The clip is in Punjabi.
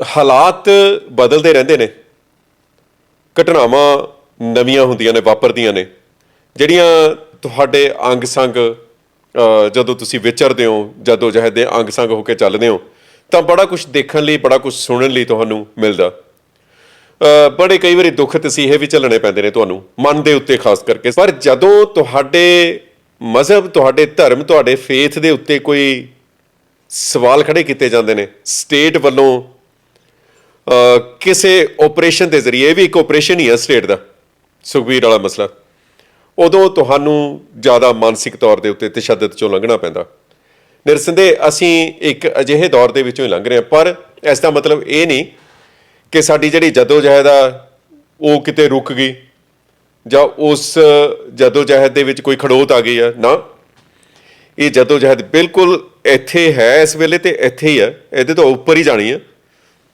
ਹਾਲਾਤ ਬਦਲਦੇ ਰਹਿੰਦੇ ਨੇ। ਘਟਨਾਵਾਂ ਨਵੀਆਂ ਹੁੰਦੀਆਂ ਨੇ, ਵਾਪਰਦੀਆਂ ਨੇ। ਜਿਹੜੀਆਂ ਤੁਹਾਡੇ ਅੰਗ ਸੰਗ ਜਦੋਂ ਤੁਸੀਂ ਵਿਚਰਦੇ ਹੋ, ਜਦੋਂ ਜਹਦ ਦੇ ਅੰਗ ਸੰਗ ਹੋ ਕੇ ਚੱਲਦੇ ਹੋ, ਤਾਂ ਬੜਾ ਕੁਝ ਦੇਖਣ ਲਈ, ਬੜਾ ਕੁਝ ਸੁਣਨ ਲਈ ਤੁਹਾਨੂੰ ਮਿਲਦਾ। ਬੜੇ ਕਈ ਵਾਰੀ ਦੁੱਖ ਤਸੀਹੇ ਵੀ ਚੱਲਣੇ ਪੈਂਦੇ ਨੇ ਤੁਹਾਨੂੰ, ਮਨ ਦੇ ਉੱਤੇ ਖਾਸ ਕਰਕੇ। ਪਰ ਜਦੋਂ ਤੁਹਾਡੇ ਮਜ਼ਹਬ, ਤੁਹਾਡੇ ਧਰਮ, ਤੁਹਾਡੇ ਫੇਥ ਦੇ ਉੱਤੇ ਕੋਈ ਸਵਾਲ ਖੜੇ ਕੀਤੇ ਜਾਂਦੇ ਨੇ, ਸਟੇਟ ਵੱਲੋਂ ਕਿਸੇ ਆਪਰੇਸ਼ਨ ਦੇ ਜ਼ਰੀਏ, ਇਹ ਵੀ ਇੱਕ ਆਪਰੇਸ਼ਨ ਹੀ ਹੈ ਸਟੇਟ ਦਾ। ਸੁਖਬੀਰ ਵਾਲਾ ਮਸਲਾ। ਉਦੋਂ ਤੁਹਾਨੂੰ ਜ਼ਿਆਦਾ ਮਾਨਸਿਕ ਤੌਰ ਦੇ ਉੱਤੇ ਤਸ਼ੱਦਦ ਚੋਂ ਲੰਘਣਾ ਪੈਂਦਾ। ਨਿਰਸੰਦੇ, ਅਸੀਂ ਇੱਕ ਅਜਿਹੇ ਦੌਰ ਦੇ ਵਿੱਚੋਂ ਹੀ ਲੰਘ ਰਹੇ ਹਾਂ, ਪਰ ਇਸ ਦਾ ਮਤਲਬ ਇਹ ਨਹੀਂ ਕਿ ਸਾਡੀ ਜਿਹੜੀ ਜਦੋਜਹਿਦ ਆ, ਉਹ ਕਿਤੇ ਰੁਕ ਗਈ ਜਾਂ ਉਸ ਜਦੋਜਹਿਦ ਦੇ ਵਿੱਚ ਕੋਈ ਖੜੋਤ ਆ ਗਈ ਆ। ਨਾ। ਇਹ ਜਦੋਜਹਿਦ ਬਿਲਕੁਲ ਇੱਥੇ ਹੈ ਇਸ ਵੇਲੇ ਤੇ ਇੱਥੇ ਹੀ ਆ। ਇਹਦੇ ਤੋਂ ਉੱਪਰ ਹੀ ਜਾਣੀ ਆ।